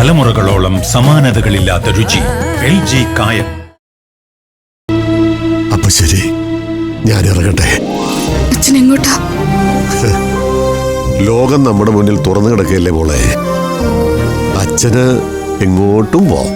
തലമുറകളോളം സമാനതകളില്ലാത്ത രുചി. L G കായം. അപ്പൊ ശരി. ഞാൻ ഇറങ്ങട്ടെ. അച്ഛൻ എങ്ങോട്ടാ? ലോകം നമ്മുടെ മുന്നിൽ തുറന്നു കിടക്കുകയല്ലേ മോളെ? അച്ഛന് എങ്ങോട്ടും പോവാം.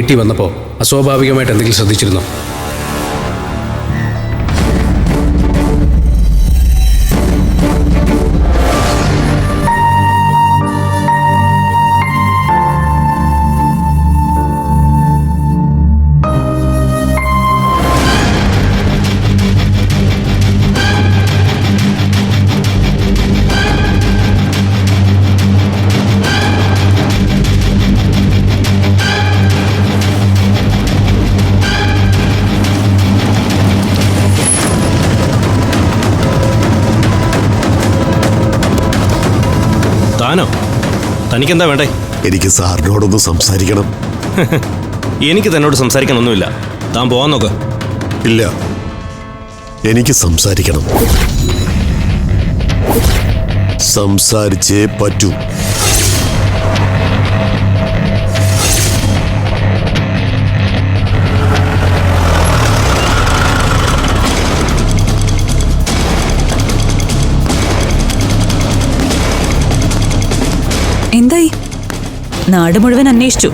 വീട്ടിൽ വന്നപ്പോൾ അസ്വാഭാവികമായിട്ട് എന്തെങ്കിലും ശ്രദ്ധിച്ചിരുന്നോ? തനിക്കെന്താ വേണ്ടേ? എനിക്ക് സാറിനോടൊന്ന് സംസാരിക്കണം. എനിക്ക് തന്നോട് സംസാരിക്കാനൊന്നുമില്ല. താൻ പോവാൻ നോക്ക്. ഇല്ല. എനിക്ക് സംസാരിക്കണം. സംസാരിച്ചേ പറ്റൂ. എന്തായി? നാട് മുഴുവൻ അന്വേഷിച്ചു.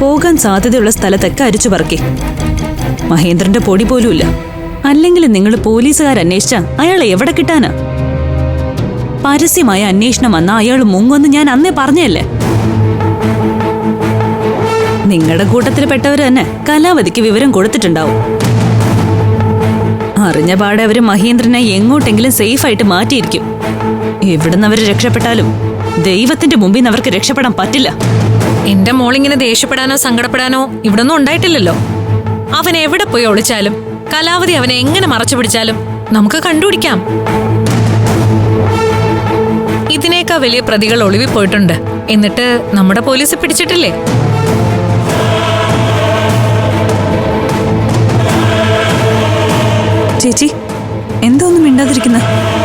പോകാൻ സാധ്യതയുള്ള സ്ഥലത്തൊക്കെ അരിച്ചു പറക്കി. മഹേന്ദ്രന്റെ പൊടി പോലുമില്ല. അല്ലെങ്കിൽ നിങ്ങൾ പോലീസുകാർ അന്വേഷിച്ച അയാളെ എവിടെ കിട്ടാനാ? പരസ്യമായ അന്വേഷണം വന്ന അയാൾ മുങ്ങുമെന്ന് ഞാൻ അന്നേ പറഞ്ഞല്ലേ? നിങ്ങളുടെ കൂട്ടത്തിൽ പെട്ടവർ തന്നെ കലാവതിക്ക് വിവരം കൊടുത്തിട്ടുണ്ടാവും. അറിഞ്ഞ പാടെ അവർ മഹേന്ദ്രനെ എങ്ങോട്ടെങ്കിലും സേഫായിട്ട് മാറ്റിയിരിക്കും. എവിടുന്ന് രക്ഷപ്പെട്ടാലും ദൈവത്തിന്റെ മുമ്പിൽ നിന്ന് അവർക്ക് രക്ഷപ്പെടാൻ പറ്റില്ല. എന്റെ മോളിങ്ങനെ ദേഷ്യപ്പെടാനോ സങ്കടപ്പെടാനോ ഇവിടൊന്നും ഉണ്ടായിട്ടില്ലല്ലോ. അവൻ എവിടെ പോയി ഒളിച്ചാലും കലാവധി അവനെ എങ്ങനെ മറച്ചു പിടിച്ചാലും നമുക്ക് കണ്ടുപിടിക്കാം. ഇതിനേക്കാ വലിയ പ്രതികൾ ഒളിവിൽ പോയിട്ടുണ്ട്. എന്നിട്ട് നമ്മുടെ പോലീസ് പിടിച്ചിട്ടില്ലേ? ചേച്ചി എന്തോന്നും മിണ്ടാതിരിക്കുന്നത് മിണ്ടാതിരിക്കുന്ന.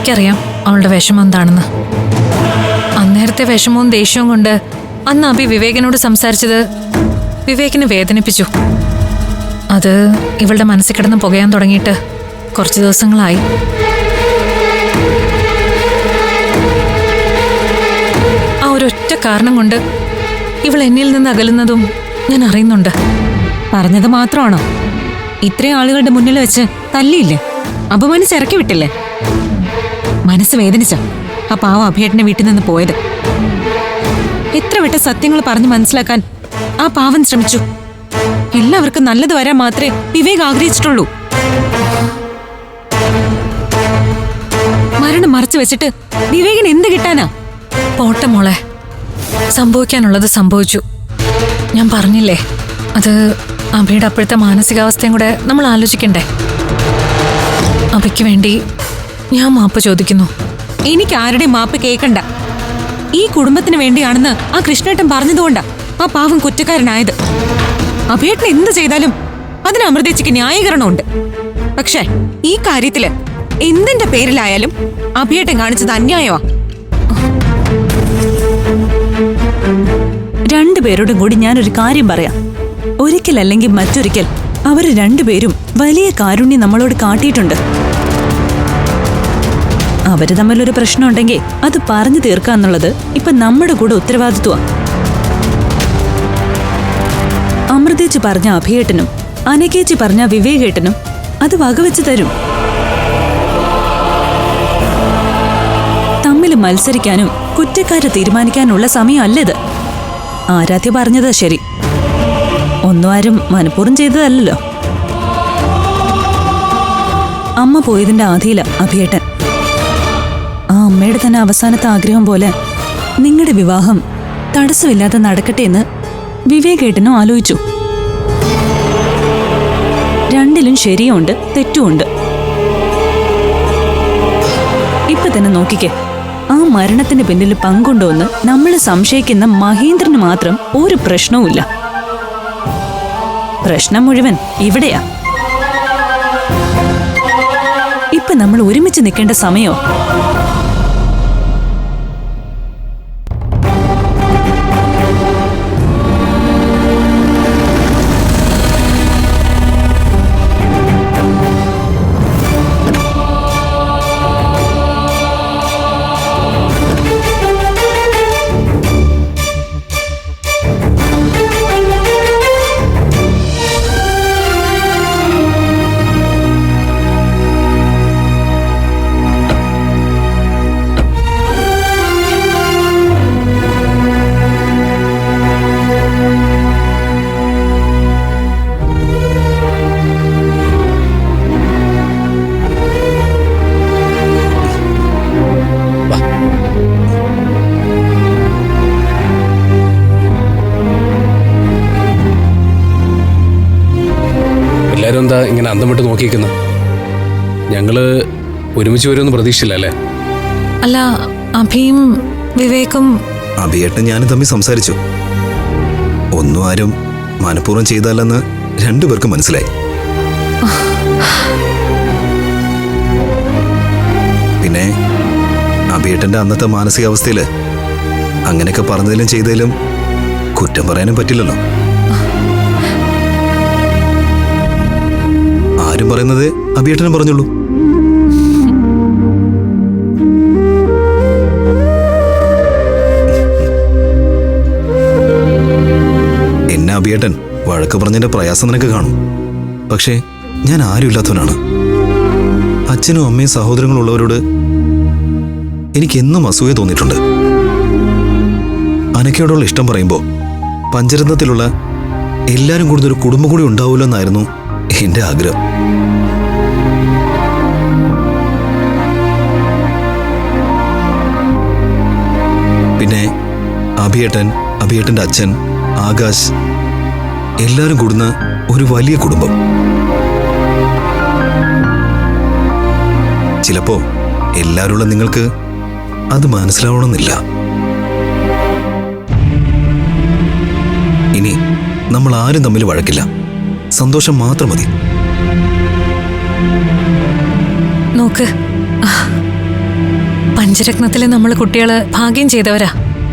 എനിക്കറിയാം അവളുടെ വിഷമം എന്താണെന്ന്. അന്നേരത്തെ വിഷമവും ദേഷ്യവും കൊണ്ട് അന്ന് അഭി വിവേകിനോട് സംസാരിച്ചത് വിവേകിനെ വേദനിപ്പിച്ചു. അത് ഇവളുടെ മനസ്സിൽ കിടന്ന് പുകയാൻ തുടങ്ങിയിട്ട് കുറച്ച് ദിവസങ്ങളായി. ആ ഒരൊറ്റ കാരണം കൊണ്ട് ഇവൾ എന്നിൽ നിന്ന് അകലുന്നതും ഞാൻ അറിയുന്നുണ്ട്. പറഞ്ഞത് മാത്രമാണോ? ഇത്രയും ആളുകളുടെ മുന്നിൽ വെച്ച് തല്ലിയില്ലേ? അപമാനിച്ച് ഇറക്കി വിട്ടില്ലേ? മനസ്സ് വേദനിച്ച ആ പാവ അഭിയേട്ടനെ വീട്ടിൽ നിന്ന് പോയത്. എത്ര വിട്ട സത്യങ്ങൾ പറഞ്ഞ് മനസ്സിലാക്കാൻ ആ പാവൻ ശ്രമിച്ചു. എല്ലാവർക്കും നല്ലത് വരാൻ മാത്രമേ വിവേക് ആഗ്രഹിച്ചിട്ടുള്ളൂ. മരണം മറച്ചു വെച്ചിട്ട് വിവേകിന് എന്ത് കിട്ടാനാ? പോട്ടെ മോളെ. സംഭവിക്കാനുള്ളത് സംഭവിച്ചു. ഞാൻ പറഞ്ഞില്ലേ അത് അഭയുടെ അപ്പോഴത്തെ മാനസികാവസ്ഥയും കൂടെ നമ്മൾ ആലോചിക്കണ്ടേ? അവയ്ക്ക് വേണ്ടി ഞാൻ മാപ്പ് ചോദിക്കുന്നു. എനിക്ക് ആരുടെയും മാപ്പ് കേൾക്കണ്ട ഈ കുടുംബത്തിന് വേണ്ടിയാണെന്ന് ആ കൃഷ്ണേട്ടൻ പറഞ്ഞതുകൊണ്ടാ ആ പാവം കുറ്റക്കാരനായത്. അഭേട്ടൻ എന്ത് ചെയ്താലും അതിന് അമൃതേച്ചിക്ക് ന്യായീകരണമുണ്ട്. പക്ഷേ ഈ കാര്യത്തിൽ എന്തിന്റെ പേരിലായാലും അഭിയേട്ടൻ കാണിച്ചത് അന്യായമാ രണ്ടുപേരോടും കൂടി ഞാനൊരു കാര്യം പറയാം. ഒരിക്കലല്ലെങ്കിൽ മറ്റൊരിക്കൽ അവർ രണ്ടുപേരും വലിയ കാരുണ്യം നമ്മളോട് കാട്ടിയിട്ടുണ്ട്. അവർ തമ്മിലൊരു പ്രശ്നം ഉണ്ടെങ്കിൽ അത് പറഞ്ഞു തീർക്കാന്നുള്ളത് ഇപ്പൊ നമ്മുടെ കൂടെ ഉത്തരവാദിത്വമാണ് അമൃതേച്ചി പറഞ്ഞ അഭിയേട്ടനും അനകേച്ചി പറഞ്ഞ വിവേകേട്ടനും അത് വകവെച്ച് തരും. തമ്മിൽ മത്സരിക്കാനും കുറ്റക്കാരെ തീരുമാനിക്കാനുള്ള സമയമല്ലത്. ആരാധ്യ പറഞ്ഞത് ശരി. ഒന്നും ആരും മനഃപൂർവം ചെയ്തതല്ലല്ലോ. അമ്മ പോയതിന്റെ ആധിയില അഭിയേട്ടൻ. അമ്മയുടെ തന്നെ അവസാനത്തെ ആഗ്രഹം പോലെ നിങ്ങളുടെ വിവാഹം തടസ്സമില്ലാതെ നടക്കട്ടെ എന്ന് വിവേകേട്ടനും ആലോചിച്ചു. രണ്ടിലും ശരിയുണ്ട് തെറ്റുമുണ്ട്. ഇപ്പൊ തന്നെ നോക്കിക്കേ ആ മരണത്തിന്റെ പിന്നിൽ പങ്കുണ്ടോന്ന് നമ്മൾ സംശയിക്കുന്ന മഹേന്ദ്രന് മാത്രം ഒരു പ്രശ്നവുമില്ല. പ്രശ്നം മുഴുവൻ ഇവിടെയാ. ഇപ്പൊ നമ്മൾ ഒരുമിച്ച് നിൽക്കേണ്ട സമയോ ഇങ്ങനെ അന്തം വിട്ട് നോക്കിയിരിക്കുന്നത് ഞങ്ങൾ ഒരുമിച്ച് വരുമെന്ന് പ്രതീക്ഷിച്ചില്ല അല്ലേ? അല്ല അഭിയും വിവേക്കും അഭിയേട്ടൻ ഞാനും തമ്മിൽ സംസാരിച്ചു. ഒന്നും ആരും മനഃപൂർവം ചെയ്തല്ലെന്ന് രണ്ടുപേർക്കും മനസ്സിലായി. പിന്നെ അഭിയേട്ടന്റെ അന്നത്തെ മാനസികാവസ്ഥയിൽ അങ്ങനെയൊക്കെ പറഞ്ഞതിലും ചെയ്തതിലും കുറ്റം പറയാനും പറ്റില്ലല്ലോ. പറയുന്നത് അഭിയേട്ടനും പറഞ്ഞുള്ളൂ. എന്നെ അഭിയേട്ടൻ വഴക്ക് പറഞ്ഞതിന്റെ പ്രയാസം നിനക്ക് കാണും. പക്ഷേ ഞാൻ ആരും ഇല്ലാത്തവനാണ് അച്ഛനും അമ്മയും സഹോദരങ്ങളും ഉള്ളവരോട് എനിക്ക് എന്നും അസൂയ തോന്നിയിട്ടുണ്ട്. അനക്കയോടുള്ള ഇഷ്ടം പറയുമ്പോൾ പഞ്ചരത്നത്തിലുള്ള എല്ലാവരും കൂടുന്ന ഒരു കുടുംബം കൂടി ഉണ്ടാവുമല്ലോ എന്നായിരുന്നു എന്റെ ആഗ്രഹം. പിന്നെ അഭിയേട്ടൻ അഭിയേട്ടന്റെ അച്ഛൻ ആകാശ് എല്ലാവരും കൂടുന്ന ഒരു വലിയ കുടുംബം. ചിലപ്പോ എല്ലാവരുള്ള നിങ്ങൾക്ക് അത് മനസ്സിലാവണമെന്നില്ല. ഇനി നമ്മൾ ആരും തമ്മിൽ വഴക്കില്ല. സന്തോഷം മാത്രം മതി. നോക്ക്. പഞ്ചരത്നത്തിലെ നമ്മൾ കുട്ടികൾ ഭാഗ്യം ചെയ്തവരാ.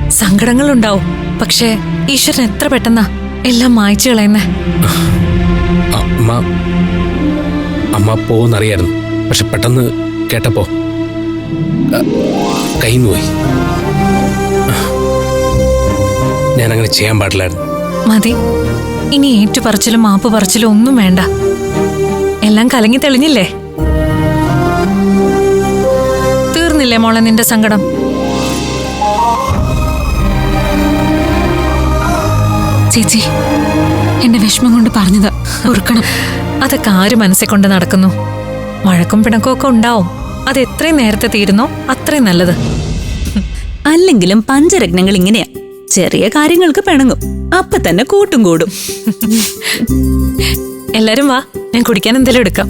സങ്കടങ്ങളുണ്ടാവും. പക്ഷേ ഈശ്വരൻ എത്ര പെട്ടെന്നാ എല്ലാം മായ്ച്ചു കളയുന്നേ. അമ്മ. അമ്മ പോവെന്നറിയായിരുന്നു പക്ഷെ പെട്ടെന്ന് കേട്ടപ്പോ കയ്യിന്ന് പോയി. ഞാൻ അങ്ങനെ ചെയ്യാൻ പാടില്ലായിരുന്നു. മതി. ഇനി ഏറ്റുപറച്ചിലും മാപ്പ് പറച്ചിലും ഒന്നും വേണ്ട. എല്ലാം കലങ്ങി തെളിഞ്ഞില്ലേ? തീർന്നില്ലേ മോളെ നിന്റെ സങ്കടം? ചേച്ചി എന്റെ വിഷമം കൊണ്ട് പറഞ്ഞത് ഓർക്കണം അതൊക്കെ ആര് മനസ്സിൽ കൊണ്ട് നടക്കുന്നു? വഴക്കും പിണക്കും ഒക്കെ ഉണ്ടാവും. അത് എത്രയും നേരത്തെ തീരുന്നോ അത്രയും നല്ലത്. അല്ലെങ്കിലും പഞ്ചരത്നങ്ങൾ ഇങ്ങനെയാ. ചെറിയ കാര്യങ്ങൾക്ക് പിണങ്ങും. അപ്പൊ തന്നെ കൂട്ടും കൂടും. എല്ലാരും വാ ഞാൻ കുടിക്കാൻ എന്തെങ്കിലും എടുക്കാം.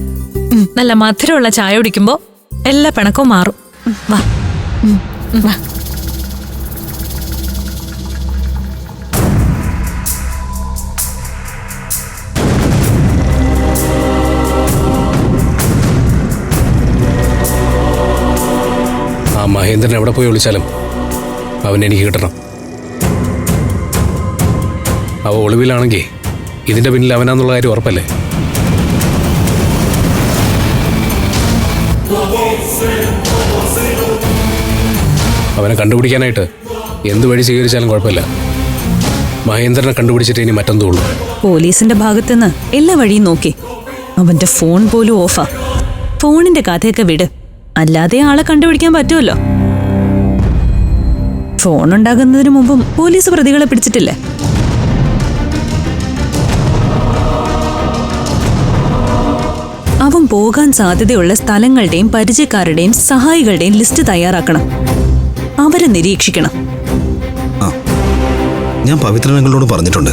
നല്ല മധുരമുള്ള ചായ കുടിക്കുമ്പോ എല്ലാ പിണക്കവും മാറും. വാ. മഹേന്ദ്രൻ എവിടെ പോയി വിളിച്ചാലും അവൻ എനിക്ക് കിട്ടണം. അവ ഒളിവിലാണെങ്കിൽ ഇതിന്റെ പിന്നിൽ അവനാന്നുള്ള കാര്യം ഉറപ്പല്ലേ? അവനെ കണ്ടുപിടിക്കാനായിട്ട് എന്ത് വഴി സ്വീകരിച്ചാലും കുഴപ്പമില്ല. മഹേന്ദ്രനെ കണ്ടുപിടിച്ചിട്ട് ഇനി മറ്റെന്തുള്ളൂ പോലീസിന്റെ ഭാഗത്തുനിന്ന് എല്ലാ വഴിയും നോക്കി. അവന്റെ ഫോൺ പോലും ഓഫാ. ഫോണിന്റെ കഥയൊക്കെ വിട്. അല്ലാതെ ആളെ കണ്ടുപിടിക്കാൻ പറ്റുമല്ലോ. ഫോൺ ഉണ്ടാകുന്നതിന് മുമ്പും പോലീസ് പ്രതികളെ പിടിച്ചിട്ടില്ലേ? പാവം പോകാൻ സാധ്യതയുള്ള സ്ഥലങ്ങളുടെയും പരിചയക്കാരുടെയും സഹായികളുടെയും ലിസ്റ്റ് തയ്യാറാക്കണം. അവരെ നിരീക്ഷിക്കണം. ഞാൻ പവിത്ര അങ്കിളിനോട് പറഞ്ഞിട്ടുണ്ട്.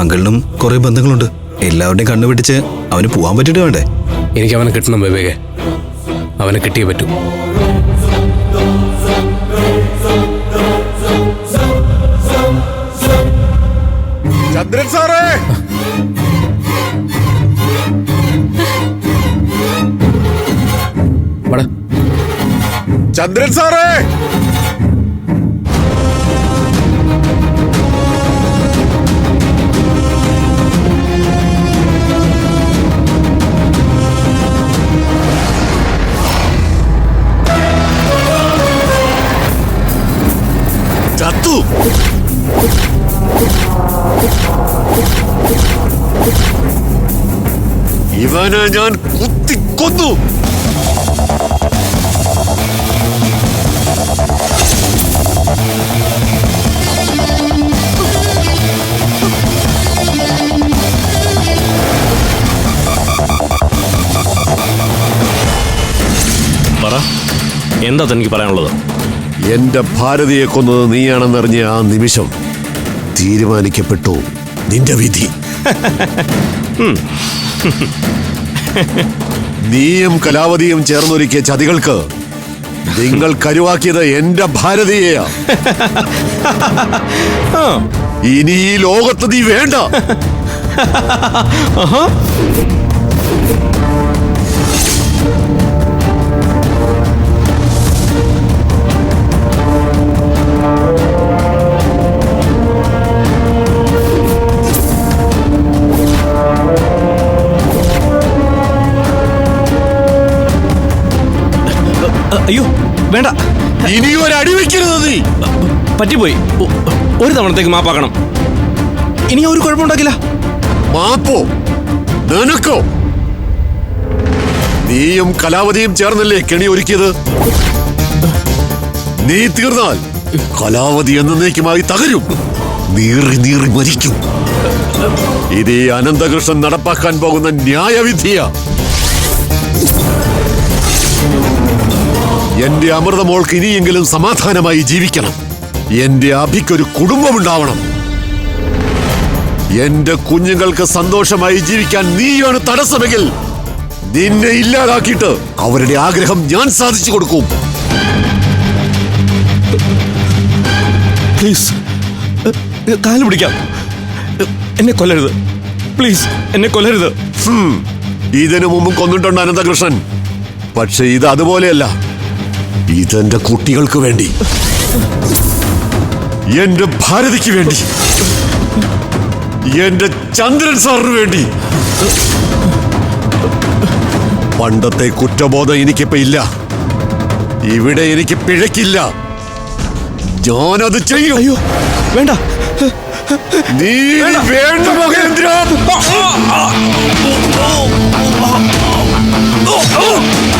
അങ്കിളിനും കുറെ ബന്ധങ്ങളുണ്ട്. എല്ലാവരുടെയും കണ്ണുപിടിച്ച് അവന് പോവാൻ പറ്റിട്ട് വേണ്ടേ? എനിക്ക് അവനെ കിട്ടണം വിവേകെ. അവനെ കിട്ടിയേ പറ്റൂ. ചന്ദ്രൻ സാറേ! ചന്ദ്രൻ സാറേ ചത്തു ഇവനെ ഞാൻ എന്താ തനിക്ക് പറയാനുള്ളത്? എന്റെ ഭാരതിയെ കൊന്നത് നീയാണെന്നറിഞ്ഞ ആ നിമിഷം തീരുമാനിക്കപ്പെട്ടു നിന്റെ വിധി. നീയും കലാവതിയും ചേർന്നൊരുക്കിയ ചതികൾക്ക് നിങ്ങൾ കരുവാക്കിയത് എന്റെ ഭാരതിയെയാ. ഇനി ഈ ലോകത്ത് നീ വേണ്ട. അയ്യോ വേണ്ട. ഇനിയും ഒരു അടി വെക്കരുത് നീ. പറ്റിപ്പോയി. ഒരു തവണത്തേക്ക് മാപ്പാക്കണം. ഇനി ഒരു കുഴപ്പമുണ്ടാക്കില്ല. മാപ്പോ? നിനക്കോ? നീയും കലാവതിയും ചേർന്നല്ലേ കെണി ഒരുക്കിയത്? നീ തീർന്നാൽ കലാവതി എന്നേക്കുമായി തകരും. നീറി നീറി മരിക്കും. ഇത് ഈ അനന്തകൃഷ്ണൻ നടപ്പാക്കാൻ പോകുന്ന ന്യായവിധിയാ. എന്റെ അമൃത മോൾക്ക് ഇനിയെങ്കിലും സമാധാനമായി ജീവിക്കണം. എന്റെ അഭിക്കൊരു കുടുംബമുണ്ടാവണം. എന്റെ കുഞ്ഞുങ്ങൾക്ക് സന്തോഷമായി ജീവിക്കാൻ നീയാണ് തടസ്സമെങ്കിൽ നിന്നെ ഇല്ലാതാക്കിയിട്ട് അവരുടെ ആഗ്രഹം ഞാൻ സാധിച്ചു കൊടുക്കും. പ്ലീസ് കാൽ പിടിക്കാം. എന്നെ കൊല്ലരുത്. പ്ലീസ് എന്നെ കൊല്ലരുത്. ഇതിനു മുമ്പ് കൊന്നിട്ടുണ്ട് അനന്തകൃഷ്ണൻ. പക്ഷെ ഇത് അതുപോലെയല്ല. ഇതെന്റെ കുട്ടികൾക്ക് വേണ്ടി. എന്റെ ഭാരതിക്ക് വേണ്ടി. എന്റെ ചന്ദ്രൻ സാറിന് വേണ്ടി. പണ്ടത്തെ കുറ്റബോധം എനിക്കിപ്പോ ഇല്ല. ഇവിടെ എനിക്ക് പിഴക്കില്ല ഞാനത് ചെയ്യും. അയ്യോ വേണ്ട. നീ വേണ്ട. മഹേന്ദ്ര. Oh!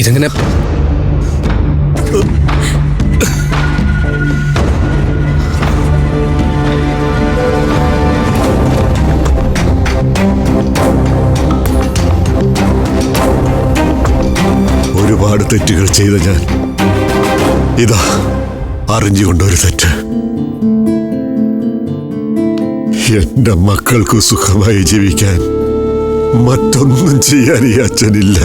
ഇതെങ്ങനെ? ഒരുപാട് തെറ്റുകൾ ചെയ്ത ഞാൻ ഇതാ അറിഞ്ഞുകൊണ്ടൊരു തെറ്റ്. എന്റെ മക്കൾക്ക് സുഖമായി ജീവിക്കാൻ മറ്റൊന്നും ചെയ്യാൻ ഈ അച്ഛനില്ല.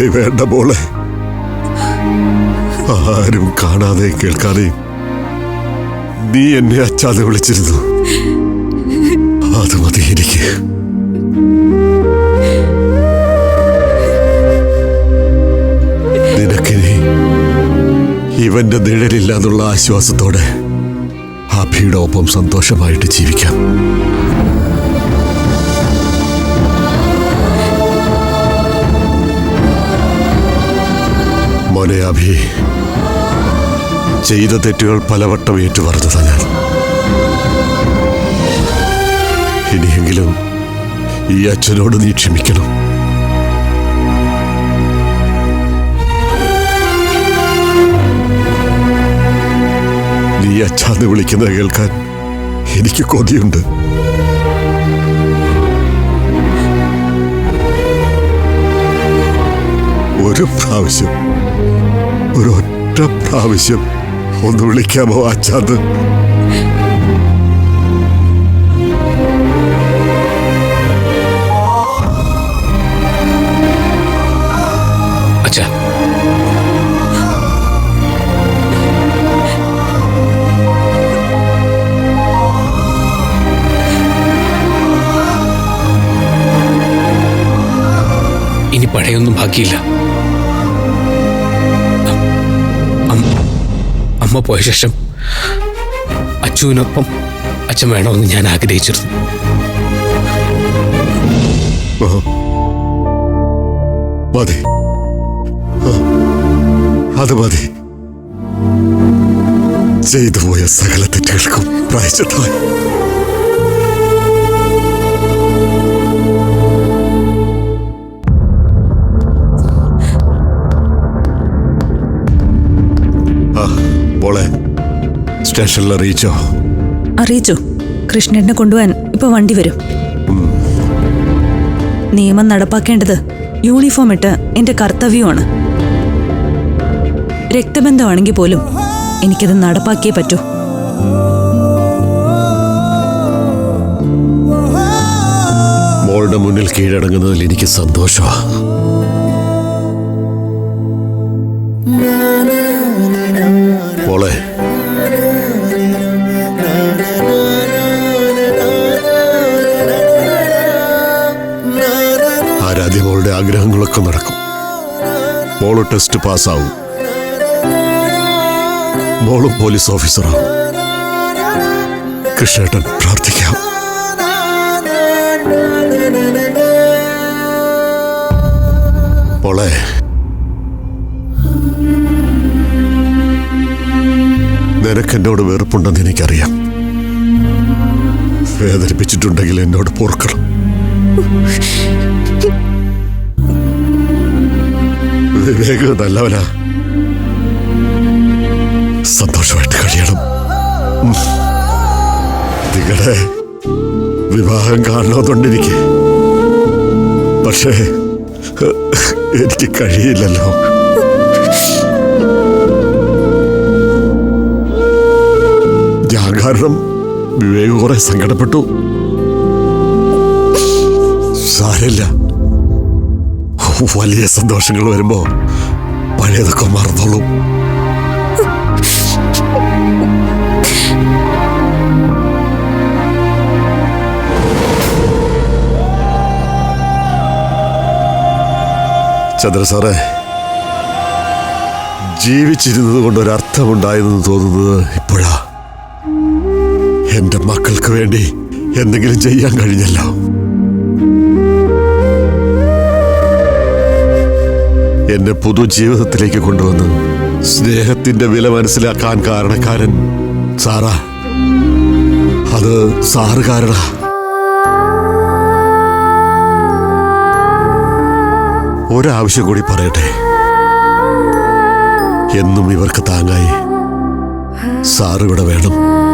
വിളി വേണ്ട പോലെ ആരും കാണാതെയും കേൾക്കാതെയും നീ എന്നെ അച്ചാതെ വിളിച്ചിരുന്നു. അത് മതി എനിക്ക്. നിനക്കിനി ഇവന്റെ നിഴലില്ല ആശ്വാസത്തോടെ അഭിയുടെ ഒപ്പം സന്തോഷമായിട്ട് ജീവിക്കാം. മോനെ അഭി ചെയ്ത തെറ്റുകൾ പലവട്ടം ഏറ്റുപറഞ്ഞതാ ഞാൻ. ഇനിയെങ്കിലും ഈ അച്ഛനോട് നീ ക്ഷമിക്കണം. നീ അച്ഛാന്ന് വിളിക്കുന്നത് കേൾക്കാൻ എനിക്ക് കൊതിയുണ്ട്. ഒരു പ്രാവശ്യം ഒരു ഒറ്റ പ്രാവശ്യം ഒന്ന് വിളിക്കാമോ അച്ഛാന്ന് അച്ഛാ. ഇനി പഴയൊന്നും ബാക്കിയില്ല. അമ്മ പോയ ശേഷം അച്ചുവിനൊപ്പം അച്ഛൻ വേണമെന്ന് ഞാൻ ആഗ്രഹിച്ചിരുന്നു. അത് മതി. ചെയ്തു പോയ സകല തെറ്റുകൾക്കും പ്രായച്ചത്തായി സ്റ്റേഷനിൽ അറിയിച്ചോ? അറിയിച്ചു. കൃഷ്ണനെ കൊണ്ടുപോകാൻ ഇപ്പൊ വണ്ടി വരും. നിയമം നടപ്പാക്കേണ്ടത് യൂണിഫോം ഇട്ട് എന്റെ കർത്തവ്യമാണ്. രക്തബന്ധമാണെങ്കിൽ പോലും എനിക്കത് നടപ്പാക്കിയേ പറ്റൂ. മോളുടെ മുന്നിൽ കീഴടങ്ങുന്നതിൽ എനിക്ക് സന്തോഷമാണ് ആഗ്രഹങ്ങളൊക്കെ നടക്കും. മോൾ ടെസ്റ്റ് പാസ്സാവും. മോളും പോലീസ് ഓഫീസറാവും. കൃഷ്ണേട്ടൻ പ്രാർത്ഥിക്കാം. മോളെ നിനക്ക് എന്നോട് വെറുപ്പുണ്ടെന്ന് എനിക്കറിയാം. വേദനിപ്പിച്ചിട്ടുണ്ടെങ്കിൽ എന്നോട് പൊറുക്കണം. നല്ലവനാ സന്തോഷമായിട്ട് കഴിയണം. നിങ്ങളെ വിവാഹം കാണണമെന്നുണ്ടെനിക്ക് പക്ഷേ എനിക്ക് കഴിയില്ലല്ലോ. ഞാൻ കാരണം വിവേക് കുറെ സങ്കടപ്പെട്ടു. വലിയ സന്തോഷങ്ങൾ വരുമ്പോ പഴയതൊക്കെ മറന്നോളും. ചന്ദ്ര സാറേ ജീവിച്ചിരുന്നത് കൊണ്ട് ഒരർത്ഥമുണ്ടായെന്ന് തോന്നുന്നത് ഇപ്പോഴാ. എന്റെ മക്കൾക്ക് വേണ്ടി എന്തെങ്കിലും ചെയ്യാൻ കഴിഞ്ഞല്ലോ. എന്നെ പുതുജീവിതത്തിലേക്ക് കൊണ്ടുവന്ന്. സ്നേഹത്തിന്റെ വില മനസ്സിലാക്കാൻ കാരണക്കാരൻ സാറാ. അത് സാറ് കാരണ ഒരാവശ്യം കൂടി പറയട്ടെ. എന്നും ഇവർക്ക് താങ്ങായി. സാറ് ഇവിടെ വേണം.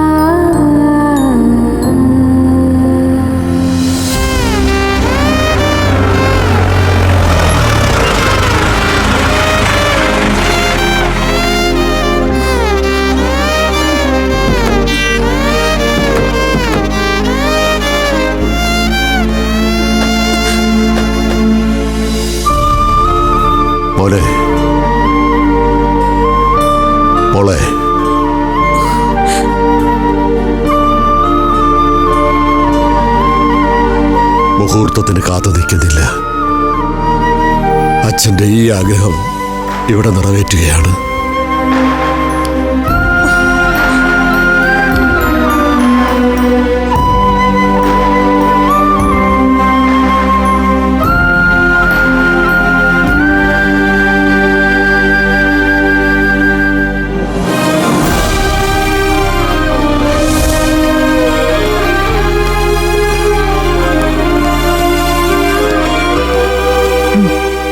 മോനെ മോളെ മുഹൂർത്തത്തിന് കാത്തു നിൽക്കുന്നില്ല. അച്ഛന്റെ ഈ ആഗ്രഹം ഇവിടെ നിറവേറ്റുകയാണ്.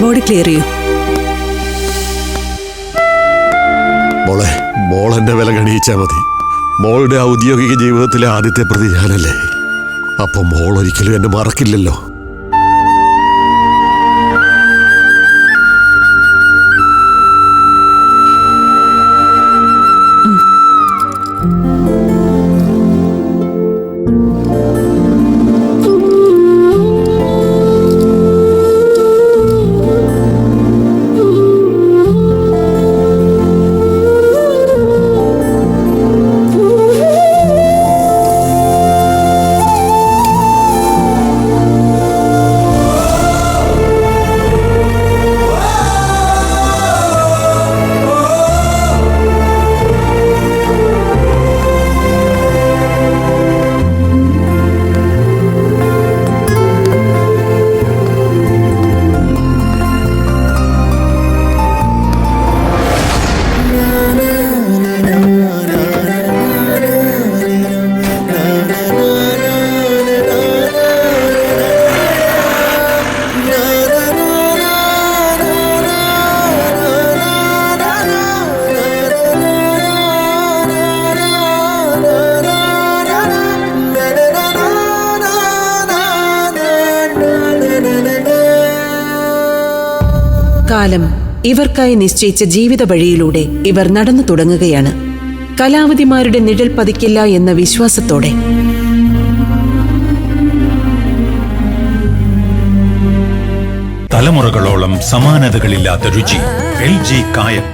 ബോഡി ക്ലിയർ ചെയ്യൂ. മോളെ മോൾ എന്റെ വില കണിയിച്ചാ മതി. മോളുടെ ഔദ്യോഗിക ജീവിതത്തിലെ ആദ്യത്തെ പ്രതി ഞാനല്ലേ അപ്പൊ മോൾ ഒരിക്കലും എന്നെ മറക്കില്ലല്ലോ. കാലം ഇവർക്കായി നിശ്ചയിച്ച ജീവിത വഴിയിലൂടെ ഇവർ നടന്നു തുടങ്ങുകയാണ്. കലാവതിമാരുടെ നിഴൽ പതിക്കില്ല എന്ന വിശ്വാസത്തോടെ. തലമുറകളോളം സമാനതകളില്ലാത്ത രുചി എൽ ജി കായം